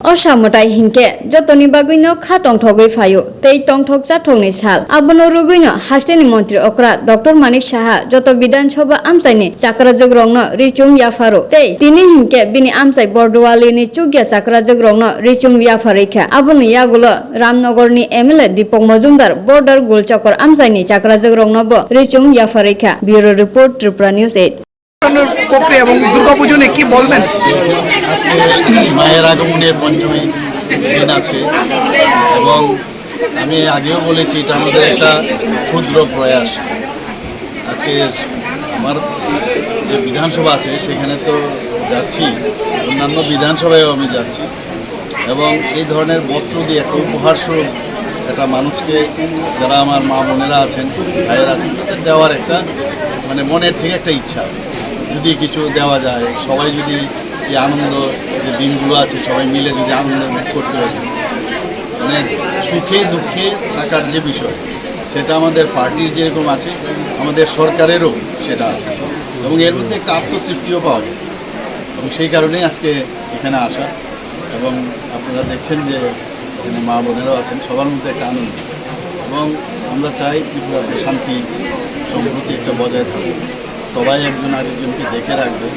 অসামতাই হিংকে যতনি বাগুইন খা টংঠগৈ ফায়ু তেই টংঠক জাঠংনি সাল আবন রুগুইন হাস্তেনি মন্ত্রী অকরা ডক্টর মানিক সাহা যত বিধানসভা আমসাইনি চাকরাজগ রংন রিচুম ইয়াফারু তেই তিনি হিংকে বিনি আমসাই বরদোয়ালিনি চুগিয়া চাকরাজগ রংন রিচুম ইয়াফারিখা ইয়াগুল রামনগর নি এমএলএ দীপক মজুমদার বর্ডার গুলচকর আমসাইনি চাকরাজগ রংন ব রিচুম ইয়াফারিখা bureau report Tripura news eight এবং দুর্গাপুজো নিয়ে কি বলবেন? আজকে মায়ের আগমনের পঞ্চমী দিন আছে এবং আমি আগেও বলেছি, এটা আমাদের একটা ক্ষুদ্র প্রয়াস। আজকে আমার যে বিধানসভা আছে, সেখানে তো যাচ্ছি, অন্যান্য বিধানসভায়ও আমি যাচ্ছি। এবং এই ধরনের বস্ত্র দিয়ে একটা উপহার একটা মানুষকে, যারা আমার মা বোনেরা আছেন, ভাইয়েরা আছেন, তাদের দেওয়ার একটা মানে মনের থেকে একটা ইচ্ছা। যদি কিছু দেওয়া যায়, সবাই যদি এই আনন্দ, যে দিনগুলো আছে, সবাই মিলে যদি আনন্দ করতে পারে। মানে সুখে, দুঃখে থাকার যে বিষয়, সেটা আমাদের পার্টির যেরকম আছে, আমাদের সরকারেরও সেটা আছে। এবং এর মধ্যে একটা আত্মতৃপ্তিও পাওয়া যায়। এবং সেই কারণেই আজকে এখানে আসা। এবং আপনারা দেখছেন যে এখানে মা বোনেরাও আছেন, সবার মধ্যে একটা আনন্দ। এবং আমরা চাই ত্রিপুরাতে শান্তি সম্প্রতি একটা বজায় থাকুক। সবাই একজন আরেকজনকে দেখে রাখবে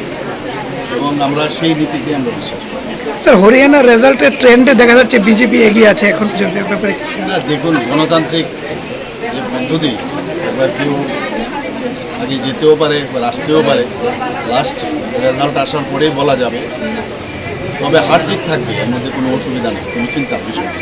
এবং আমরা সেই নীতিতে আমরা বিশ্বাস করি। স্যার হরিয়ানার রেজাল্টের ট্রেন্ডে দেখা যাচ্ছে বিজেপি এগিয়ে আছে এখন পর্যন্ত ব্যাপারে। না দেখুন গণতান্ত্রিক যে পদ্ধতি একবার কেউ আগে যেতেও পারে একবার আসতেও পারে লাস্ট রেজাল্ট আসার পরেই বলা যাবে। তবে হার জিত থাকবে এর মধ্যে কোনো অসুবিধা নেই কোনো চিন্তার বিষয় নেই।